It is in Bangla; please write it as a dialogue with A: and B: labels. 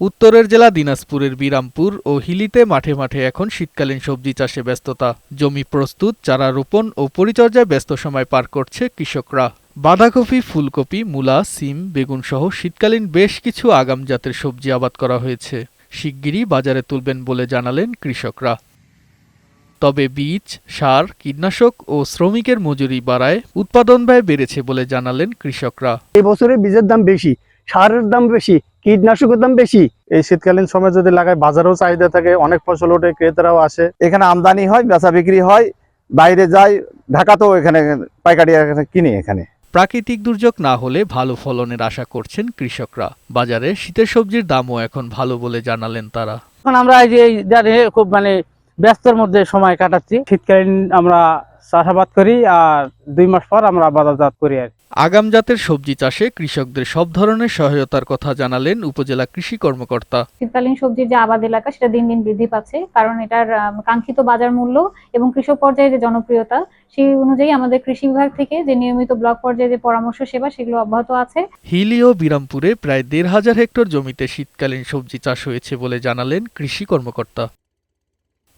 A: উত্তরের জেলা দিনাজপুরের বিরামপুর ও হিলিতে মাঠে মাঠে এখন শীতকালীন সবজি চাষে ব্যস্ততা। জমি প্রস্তুত, চারা রোপণ ও পরিচর্যায় ব্যস্ত সময় পার করছে কৃষকরা। বাঁধাকপি, ফুলকপি, মূলা, সিম, বেগুন সহ শীতকালীন বেশ কিছু আগাম জাতের সবজি আবাদ করা হয়েছে। শিগগিরই বাজারে তুলবেন বলে জানালেন কৃষকরা। তবে বীজ, সার, কীটনাশক ও শ্রমিকের মজুরি বাড়ায় উৎপাদন ব্যয় বেড়েছে বলে জানালেন কৃষকরা।
B: এই বছরে বীজের দাম বেশি। সারের দাম বেশি কীটনাশকের দাম বেশি।
C: এই শীতকালীন সময় যদি লাগায় বাজারেও চাহিদা থাকে অনেক ফসল ওঠে ক্রেতারাও আসে।
D: এখানে আমদানি হয় বেচা বিক্রি হয় বাইরে যায় ঢাকাতেও এখানে পাইকারি এখানে কিনি এখানে।
A: প্রাকৃতিক দুর্যোগ না হলে ভালো ফলনের আশা করছেন কৃষকরা। বাজারে শীতের সবজির দামও এখন ভালো বলে জানালেন তারা।
E: এখন আমরা এই যে খুব মানে ব্যস্তর মধ্যে সময় কাটাচ্ছি। শীতকালীন আমরা চাষাবাদ করি আর দুই মাস পর আমরা বাজারজাত করি আর
A: আগাম জাতের সবজি চাষে কৃষকদের সব ধরনের সহায়তার কথা জানালেন উপজেলা কৃষি কর্মকর্তা।
F: শীতকালীন সবজির যে আবাদ এলাকা সেটা দিন দিন বৃদ্ধি পাচ্ছে কারণ এটার কাঙ্ক্ষিত বাজার মূল্য এবং কৃষক পর্যায়ে যে জনপ্রিয়তা সেই অনুযায়ী আমাদের কৃষি বিভাগ থেকে যে নিয়মিত ব্লক পর্যায়ে যে পরামর্শ সেবা সেগুলো অব্যাহত আছে।
A: হিলি ও বিরামপুরে প্রায় দেড় হাজার হেক্টর জমিতে শীতকালীন সবজি চাষ হয়েছে বলে জানালেন কৃষি কর্মকর্তা।